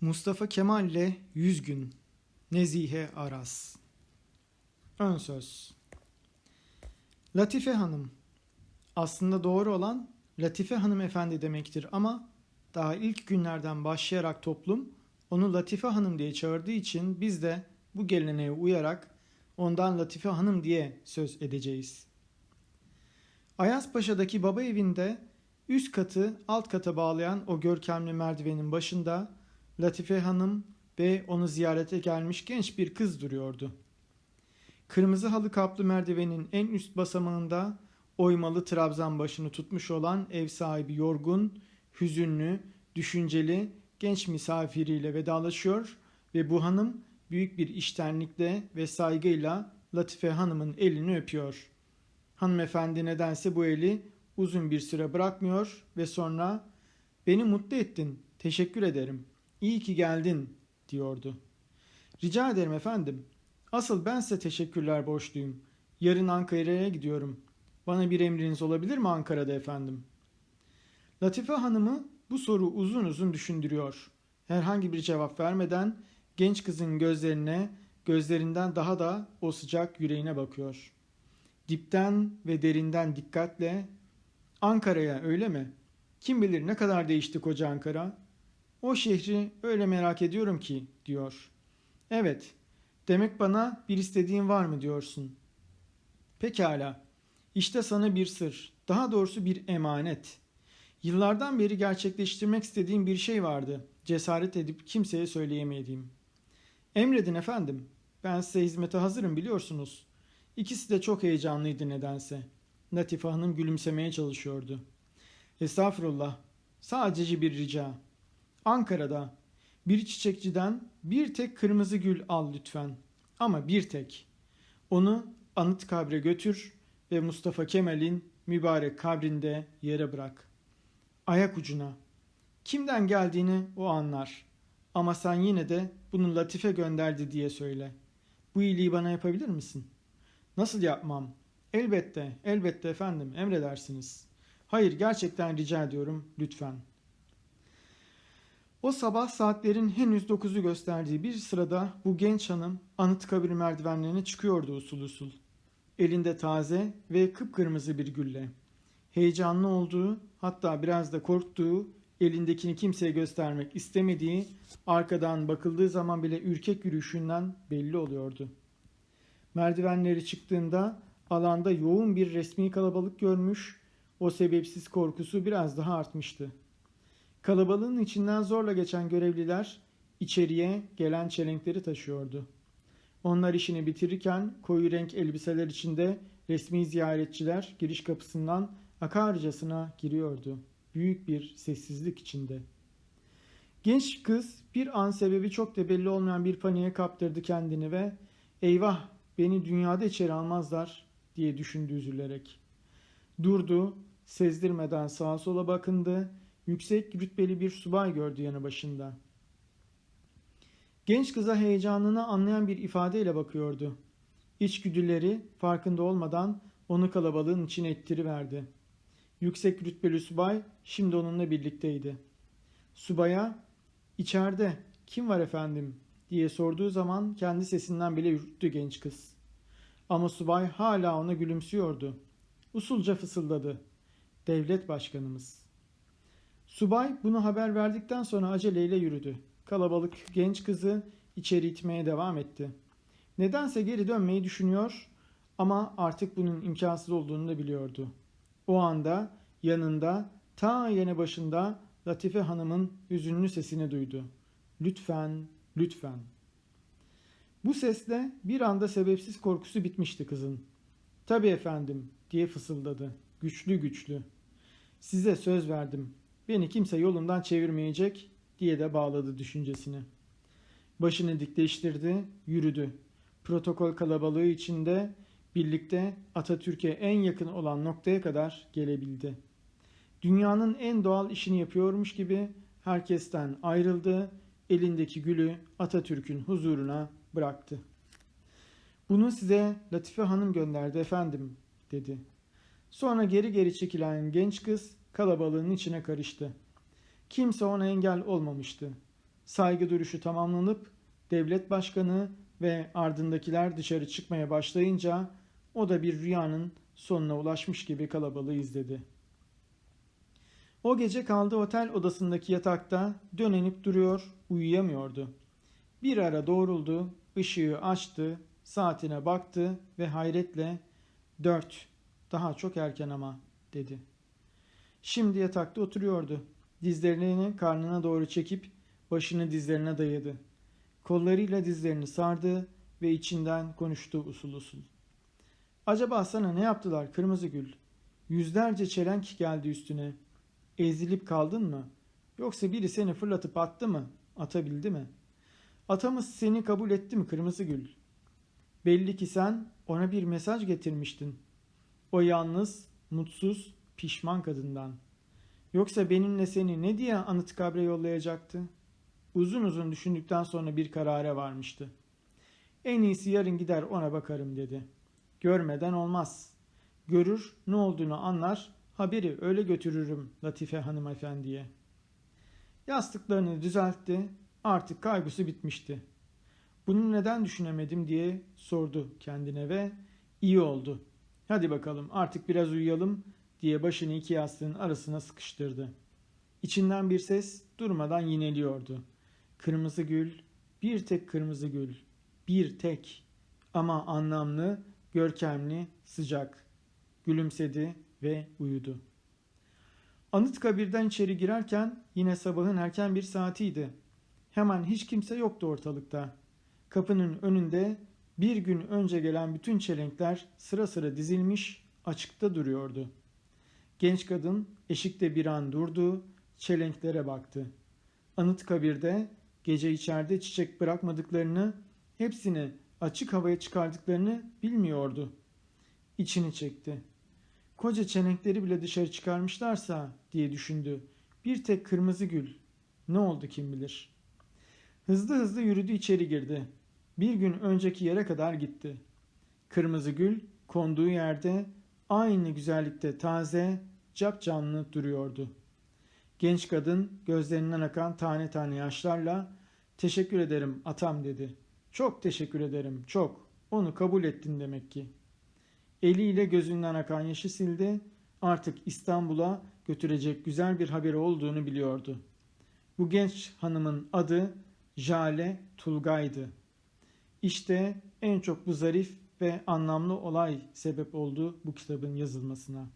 Mustafa Kemal ile 100 gün. Nezihe Aras. Ön söz. Latife Hanım. Aslında doğru olan Latife Hanımefendi demektir ama daha ilk günlerden başlayarak toplum onu Latife Hanım diye çağırdığı için biz de bu geleneğe uyarak ondan Latife Hanım diye söz edeceğiz. Ayazpaşa'daki baba evinde üst katı alt kata bağlayan o görkemli merdivenin başında Latife Hanım ve onu ziyarete gelmiş genç bir kız duruyordu. Kırmızı halı kaplı merdivenin en üst basamağında oymalı trabzan başını tutmuş olan ev sahibi yorgun, hüzünlü, düşünceli genç misafiriyle vedalaşıyor ve bu hanım büyük bir iştenlikle ve saygıyla Latife Hanım'ın elini öpüyor. Hanımefendi nedense bu eli uzun bir süre bırakmıyor ve sonra beni mutlu ettin, teşekkür ederim, iyi ki geldin diyordu. Rica ederim efendim. Asıl ben size teşekkürler borçluyum. Yarın Ankara'ya gidiyorum. Bana bir emriniz olabilir mi Ankara'da efendim? Latife Hanım'ı bu soru uzun uzun düşündürüyor. Herhangi bir cevap vermeden genç kızın gözlerine, gözlerinden daha da o sıcak yüreğine bakıyor. Dipten ve derinden dikkatle Ankara'ya öyle mi? Kim bilir ne kadar değişti koca Ankara? O şehri öyle merak ediyorum ki diyor. Evet, demek bana bir istediğin var mı diyorsun. Pekala, işte sana bir sır, daha doğrusu bir emanet. Yıllardan beri gerçekleştirmek istediğim bir şey vardı. Cesaret edip kimseye söyleyemediğim. Emredin efendim. Ben size hizmete hazırım biliyorsunuz. İkisi de çok heyecanlıydı nedense. Latife Hanım gülümsemeye çalışıyordu. Estağfurullah. Sadece bir rica. Ankara'da bir çiçekçiden bir tek kırmızı gül al lütfen. Ama bir tek. Onu anıt kabre götür ve Mustafa Kemal'in mübarek kabrinde yere bırak. Ayak ucuna. Kimden geldiğini o anlar. Ama sen yine de bunu Latife gönderdi diye söyle. Bu iyiliği bana yapabilir misin? Nasıl yapmam? Elbette, elbette efendim, emredersiniz. Hayır, gerçekten rica ediyorum, lütfen. O sabah saatlerin henüz dokuzu gösterdiği bir sırada bu genç hanım Anıtkabir merdivenlerine çıkıyordu usul usul. Elinde taze ve kıpkırmızı bir gülle. Heyecanlı olduğu, hatta biraz da korktuğu, elindekini kimseye göstermek istemediği, arkadan bakıldığı zaman bile ürkek yürüyüşünden belli oluyordu. Merdivenleri çıktığında alanda yoğun bir resmi kalabalık görmüş, o sebepsiz korkusu biraz daha artmıştı. Kalabalığın içinden zorla geçen görevliler içeriye gelen çelenkleri taşıyordu. Onlar işini bitirirken koyu renk elbiseler içinde resmi ziyaretçiler giriş kapısından akarcasına giriyordu. Büyük bir sessizlik içinde. Genç kız bir an sebebi çok da belli olmayan bir paniğe kaptırdı kendini ve eyvah beni dünyada içeri almazlar diye düşündü üzülerek. Durdu, sezdirmeden sağa sola bakındı, yüksek rütbeli bir subay gördü yanı başında. Genç kıza heyecanını anlayan bir ifadeyle bakıyordu. İçgüdüleri farkında olmadan onu kalabalığın içine ittiriverdi. Yüksek rütbeli subay şimdi onunla birlikteydi. Subaya içeride kim var efendim diye sorduğu zaman kendi sesinden bile ürktü genç kız. Ama subay hala ona gülümsüyordu. Usulca fısıldadı. Devlet başkanımız. Subay bunu haber verdikten sonra aceleyle yürüdü. Kalabalık genç kızı içeri itmeye devam etti. Nedense geri dönmeyi düşünüyor ama artık bunun imkansız olduğunu da biliyordu. O anda yanında ta yene başında Latife Hanım'ın hüzünlü sesini duydu. Lütfen, lütfen. Bu sesle bir anda sebepsiz korkusu bitmişti kızın. Tabii efendim diye fısıldadı. Güçlü güçlü. Size söz verdim. Beni kimse yolumdan çevirmeyecek diye de bağladı düşüncesini. Başını dikleştirdi, yürüdü. Protokol kalabalığı içinde birlikte Atatürk'e en yakın olan noktaya kadar gelebildi. Dünyanın en doğal işini yapıyormuş gibi herkesten ayrıldı, elindeki gülü Atatürk'ün huzuruna bıraktı. Bunu size Latife Hanım gönderdi efendim, dedi. Sonra geri geri çekilen genç kız kalabalığın içine karıştı. Kimse ona engel olmamıştı. Saygı duruşu tamamlanıp devlet başkanı ve ardındakiler dışarı çıkmaya başlayınca o da bir rüyanın sonuna ulaşmış gibi kalabalığı izledi. O gece kaldığı otel odasındaki yatakta dönenip duruyor, uyuyamıyordu. Bir ara doğruldu, ışığı açtı, saatine baktı ve hayretle dört, daha çok erken ama dedi. Şimdi yatakta oturuyordu. Dizlerini karnına doğru çekip başını dizlerine dayadı. Kollarıyla dizlerini sardı ve içinden konuştu usul usul. Acaba sana ne yaptılar kırmızı gül? Yüzlerce çelenk geldi üstüne. Ezilip kaldın mı? Yoksa biri seni fırlatıp attı mı? Atabildi mi? Atamız seni kabul etti mi kırmızı gül? Belli ki sen ona bir mesaj getirmiştin. O yalnız, mutsuz, pişman kadından. Yoksa benimle seni ne diye Anıtkabir'e yollayacaktı? Uzun uzun düşündükten sonra bir karara varmıştı. En iyisi yarın gider ona bakarım dedi. Görmeden olmaz. Görür, ne olduğunu anlar, haberi öyle götürürüm Latife hanımefendiye. Yastıklarını düzeltti, artık kaygısı bitmişti. Bunu neden düşünemedim diye sordu kendine ve iyi oldu. Hadi bakalım artık biraz uyuyalım diye başını iki yastığın arasına sıkıştırdı. İçinden bir ses durmadan yineliyordu. Kırmızı gül, bir tek kırmızı gül, bir tek ama anlamlı, görkemli, sıcak. Gülümsedi ve uyudu. Anıtkabir'den içeri girerken yine sabahın erken bir saatiydi. Hemen hiç kimse yoktu ortalıkta. Kapının önünde bir gün önce gelen bütün çelenkler sıra sıra dizilmiş açıkta duruyordu. Genç kadın eşikte bir an durdu, çelenklere baktı. Anıtkabir'de gece içeride çiçek bırakmadıklarını, hepsini açık havaya çıkardıklarını bilmiyordu. İçini çekti. Koca çelenkleri bile dışarı çıkarmışlarsa diye düşündü. Bir tek kırmızı gül. Ne oldu kim bilir. Hızlı hızlı yürüdü içeri girdi. Bir gün önceki yere kadar gitti. Kırmızı gül konduğu yerde aynı güzellikte taze, cap canlı duruyordu. Genç kadın gözlerinden akan tane tane yaşlarla teşekkür ederim atam dedi. Çok teşekkür ederim çok. Onu kabul ettin demek ki. Eliyle gözünden akan yaşı sildi. Artık İstanbul'a götürecek güzel bir haberi olduğunu biliyordu. Bu genç hanımın adı Jale Tulgay'dı. İşte en çok bu zarif ve anlamlı olay sebep oldu bu kitabın yazılmasına.